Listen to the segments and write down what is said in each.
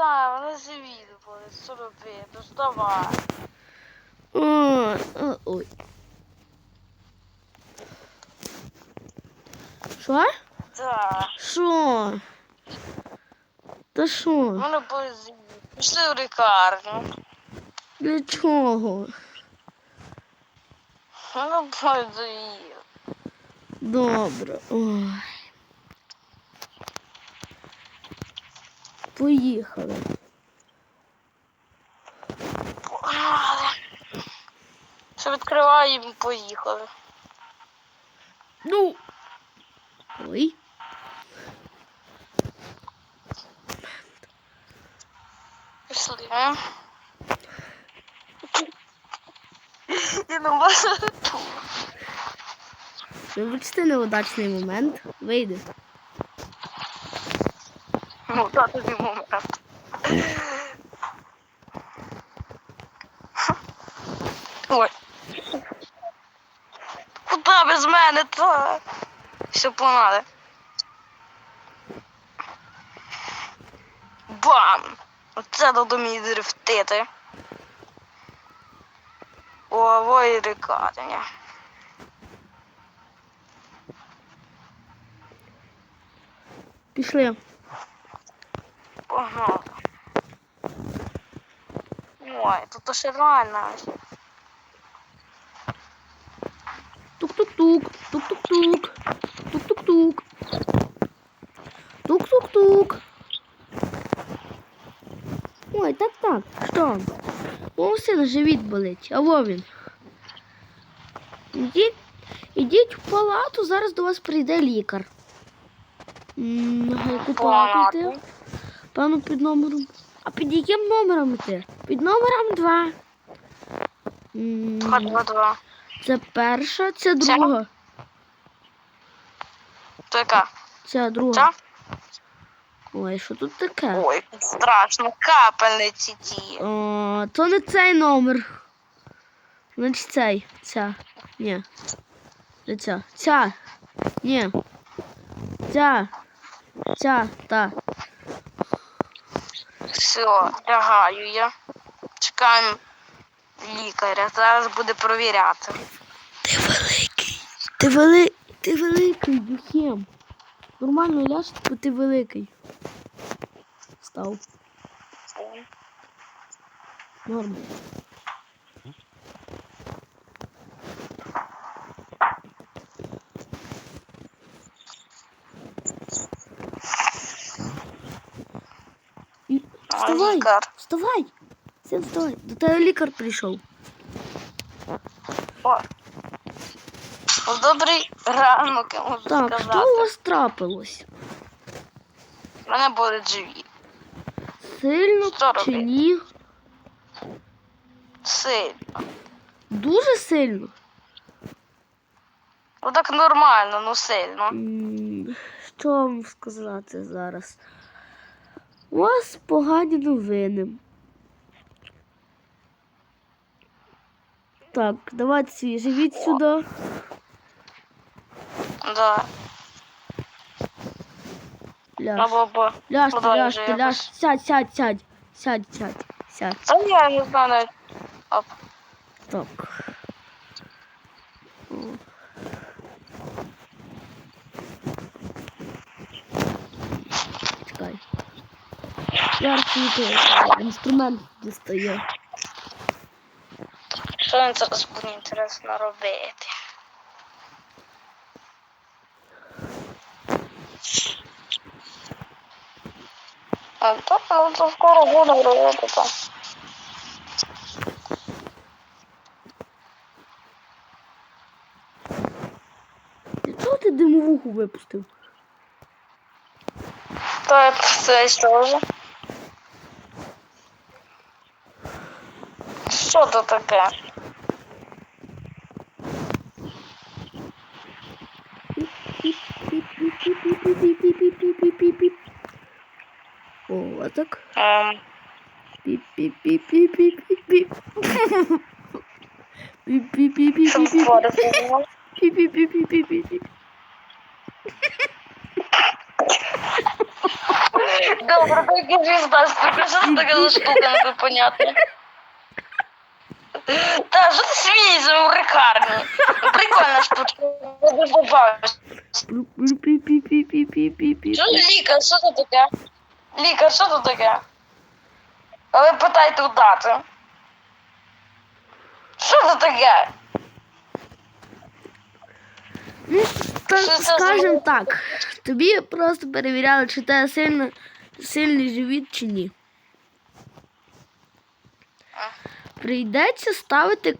Став, розиві, що роби, ну, доставай. Ой. Що? Да. Що? Та що? Мене позиві. Пішли в лікарню. Для чого? Мене позиві. Добре. Ой. Поїхали. Що відкриваємо і поїхали. Ну. Ой. Пішли, а? Я не можу. Вибачте неудачний момент. Вийде в даний момент. Ой. Куди без мене то? Все планали. Бам! Оце дадо мені дрифтити. Ової рикатення. Пішли. Погнали. Ой, тут ще реально. Тук-тук-тук. Тук-тук-тук. Тук-тук-тук. Тук-тук-тук. Ой, так так. Що? У сина живіт болить, а во він. Ідіть, ідіть в палату, зараз до вас прийде лікар. На яку палату йти? Певно, під номером. А під яким номером йти? Під номером 2. Два, два, два. Це перша, це друга. То яка? Це друга. Ця? Ой, що тут таке? Ой, страшно, капельниці ті. О, то не цей номер. Значить цей. Ця. Ні. Не ця. Ця. Ні. Ця. Ця. Та. Все, лягаю я. Чекаємо лікаря. Зараз буде провіряти. Ти великий. Ти вели... Ти великий, Юхем. Нормально ляж, бо ти великий. Став. Норм. Вставай, лікар. вставай. Все, вставай. До тебе лікар прийшов. О. Добрий ранок, я можу Так, сказати. що у вас трапилось? У мене болить живіт. Сильно Що чи робити? ні? Сильно. Дуже сильно. Ну так нормально, ну сильно. М, Що вам сказати зараз? У вас погані новини. Так, давайте свій живіть сюди. Да. Ляж. Або бо. Ляж, ну, ляж, ти, ляж. Сядь, сядь, сядь. Сядь, сядь, сядь. Та я не знаю. Оп. Так. О. Чекай. Я світи інструмент дістає. Що він зараз буде інтересно робити? А так, ну то скоро буду робити. Для чого ти димовуху випустив? То це що вже? що то таке? О, а так. Ем. Піп-піп-піп-піп-піп-піп. Піп-піп-піп-піп-піп. Піп-піп-піп-піп-піп. Добре, так і звізда, що така штука, непонятно. Та, що ти смієшся в лікарні? Ну, Прикольна штучка. Бавлюсь. Пі-пі-пі-пі-пі-пі-пі. Що за лікар, що це таке? Лікар, що це таке? А ви питайте у дати. Що це таке? Ну, та, Що це скажем так, тобі просто перевіряли, чи тебе сильно, сильний живіт чи ні. Прийдеться ставити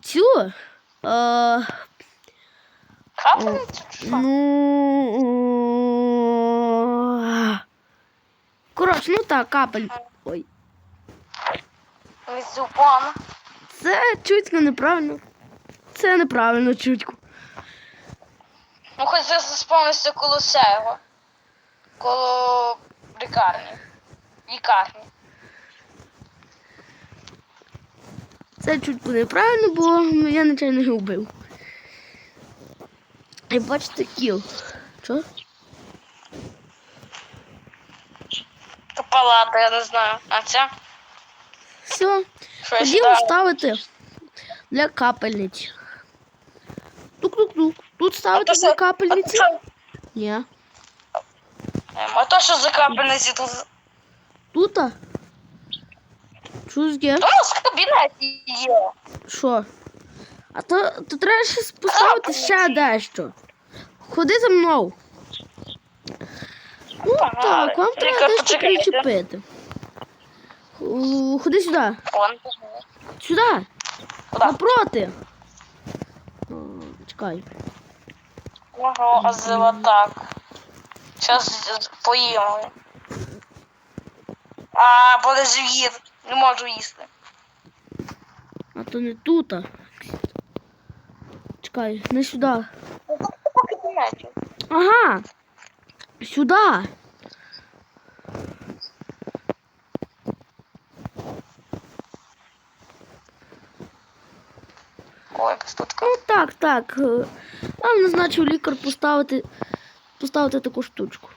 цю. Е, Капельницю чи що? ну. Коротше, ну так, капель. Ой. Візюпан. Це чутько неправильно. Це неправильно чутько. Ну, хоч я заспавнився коло сего. Коло лікарні. Лікарні. Це чутько неправильно, бо ну, я нечайно його вбив. І бачите кіл. Що? Палата, я не знаю. А ця? Все. Сюди? ставити для капельниць. Тук-тук-тук. Тут ставити для капельниці? Ні. Ем, А то що за капельниці тут? Тут? Кабінеті є. Що? А то, то треба ще поставити ще дещо. Ходи за мною. Ну так, вам треба дещо причепити. Ходи сюди. Сюди. Напроти. Чекай. Ого, а зила так. Зараз поїмо. А, буде живіт. Не можу їсти. А то не тут. а. Чекай, не сюди. Ну. Ага. Сюди. Ой, тут. Ну так, так. Нам назначив лікар поставити, поставити таку штучку.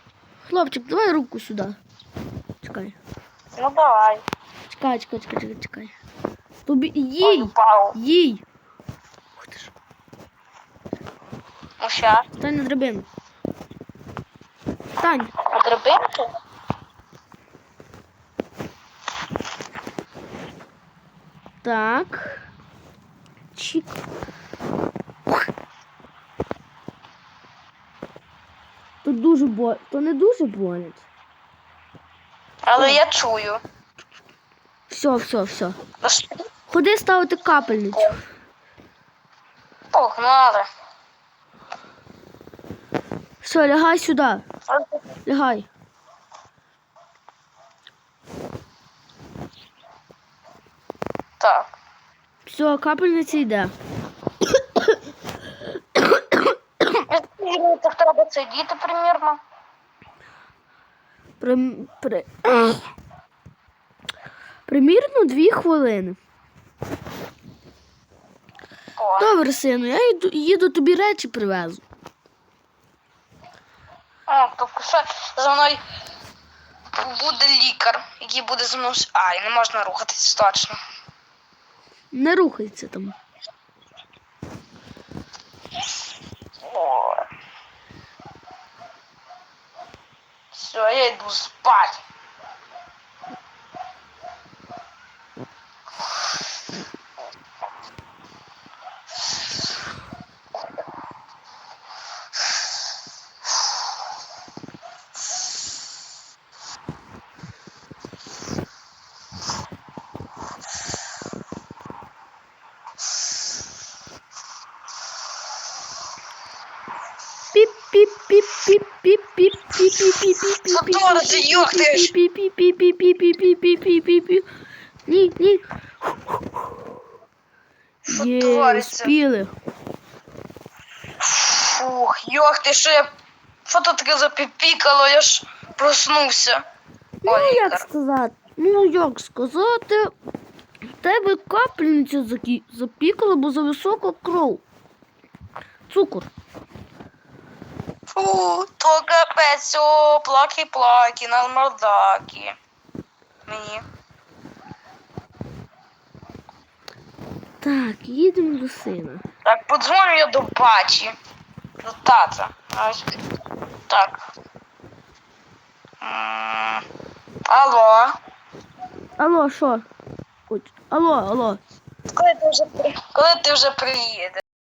Хлопчик, давай руку сюди. Чекай. Ну давай. Чекай, чекай, чекай, чекай, чекай. Побі... Їй! Їй! Ух ти ж. Ну ща. Стань на драбину. Стань. А драбинку? Так. Чик. Тут дуже бо... То не дуже болить. Але я чую. Все, все, все. Ходи ставити капельницю. Погнали. Все, лягай сюди. Лягай. Так. Все, капельниця йде. Так треба сидіти примірно. При... При... Примірно дві хвилини. О, Добре, сину, я йду, їду тобі речі привезу. О, тобто що за мною буде лікар, який буде за мною. А, і не можна рухатись точно. Не рухайся там. О. Все, я йду спати. Піп піп піп піп спіли. Фух, йох, ти що я. Що тут таке запіпікало, я ж проснувся. Ну, як сказати? Ну, як сказати, в тебе капельниця закі- запікала, бо за висока кров. Цукор. Фу, то капець, о, плаки-плаки, на мордаки. Мені. Так, їдемо до сина. Так, подзвоню я до бачі. До тата. Ось. Так. М, Алло. Алло, що? Ой, Алло, алло. Коли ти вже при- коли ти вже приїдеш?